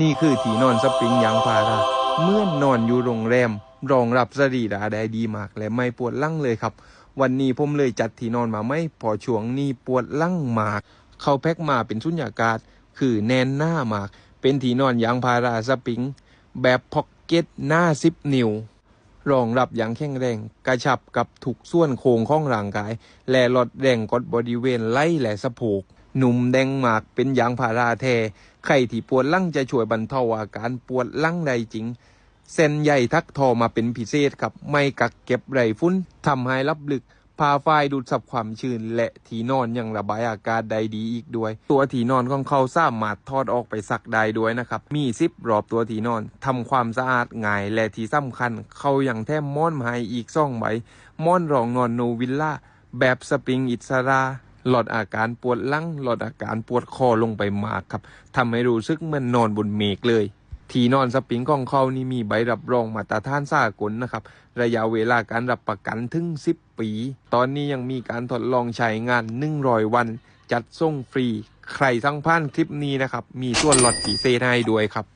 นี่คือที่นอนสปริงยางพาราเมื่อนนอนอยู่โรงแรม รองรับสรีระได้ดีมาก และไม่ปวดหลังเลยครับ วันนี้ผมเลยจัดที่นอนมาไม่พอช่วงนี้ปวดหลังมาก เขาแพ็กมาเป็นสุญญากาศ คือแน่นหน้ามาก เป็นที่นอนยางพาราสปริง แบบพ็อกเก็ตหน้าซิปนิ้วรองรับอย่างแข็งแรง กระชับกับทุกส่วนโครงข้องร่างกาย และลดแรงกดบริเวณไหล่และสะโพก หนุ่มแดงหมากเป็นยางพาราแท้ใครที่ปวดลังจะช่วยบรรเทาอาการปวดลังได้จริง เส้นใยทักทอมาเป็นพิเศษครับ ไม่กักเก็บไรฟุ้นทำให้รับลึกพาฝ้ายดูดซับความชื้นและที่นอนยังระบายอากาศได้ดีอีกด้วย ตัวที่นอนของเขาสามารถทอดออกไปซักได้ด้วยนะครับ มีซิปรอบตัวที่นอนทำความสะอาดง่ายและที่สำคัญ เขายังแถมม้อนมาให้อีกซ่องใบม้อนรองนอนโนวิลล่าแบบสปริงอิสรา หลอดอาการปวดหลังหลอดอาการปวดคอลงไปมากครับทำให้รู้สึกเหมือนนอนบนเมฆเลย ที่นอนสปริงของเขานี่มีใบรับรองมาตรฐานสากลนะครับ ระยะเวลาการรับประกันถึง 10 ปี ตอนนี้ยังมีการทดลองใช้งาน100วัน จัดส่งฟรี ใครสั่งผ่านคลิปนี้นะครับ มีส่วนลดพิเศษให้ด้วยครับ